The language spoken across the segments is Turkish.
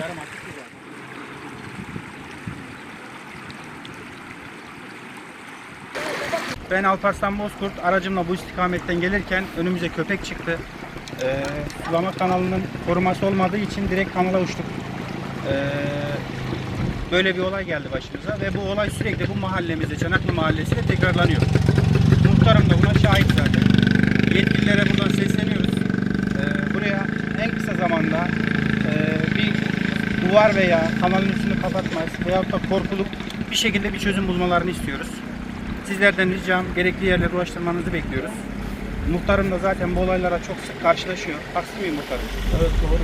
Yarım bir var. Ben Alparslan Bozkurt aracımla bu istikametten gelirken önümüze köpek çıktı. Ee, sulama kanalının koruması olmadığı için direkt kanala uçtuk. Ee, böyle bir olay geldi başımıza ve bu olay sürekli bu mahallemizde, Çanaklı Mahallesi'nde tekrarlanıyor. Muhtarım da buna şahit zaten. Yetkililere buradan sesleniyoruz. Ee, buraya en kısa zamanda e, bir duvar veya kanalın üstünü kapatmaz veyahut da korkulup bir şekilde bir çözüm bulmalarını istiyoruz. Sizlerden ricam gerekli yerlere ulaştırmanızı bekliyoruz. Muhtarım da zaten bu olaylara çok sık karşılaşıyor. Haksız mıyım muhtarım? Evet doğru.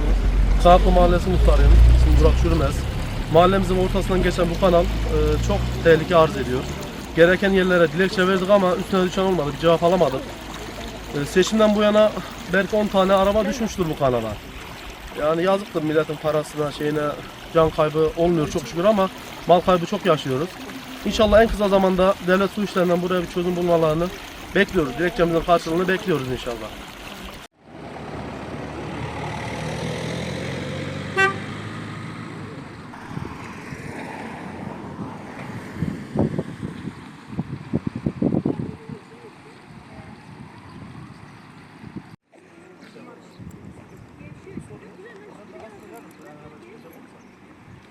Kanatlı Mahallesi muhtarıyım. İsmim Burak Çürümez. Mahallemizin ortasından geçen bu kanal e, çok tehlike arz ediyor. Gereken yerlere dilekçe verdik ama üstüne düşen olmadı. Bir cevap alamadık. E, seçimden bu yana belki 10 tane araba düşmüştür bu kanala. Yani yazıktır milletin parasına, şeyine can kaybı olmuyor çok şükür ama mal kaybı çok yaşıyoruz. İnşallah en kısa zamanda devlet su işlerinden buraya bir çözüm bulmalarını bekliyoruz. Dilekçemizin karşılığını bekliyoruz inşallah.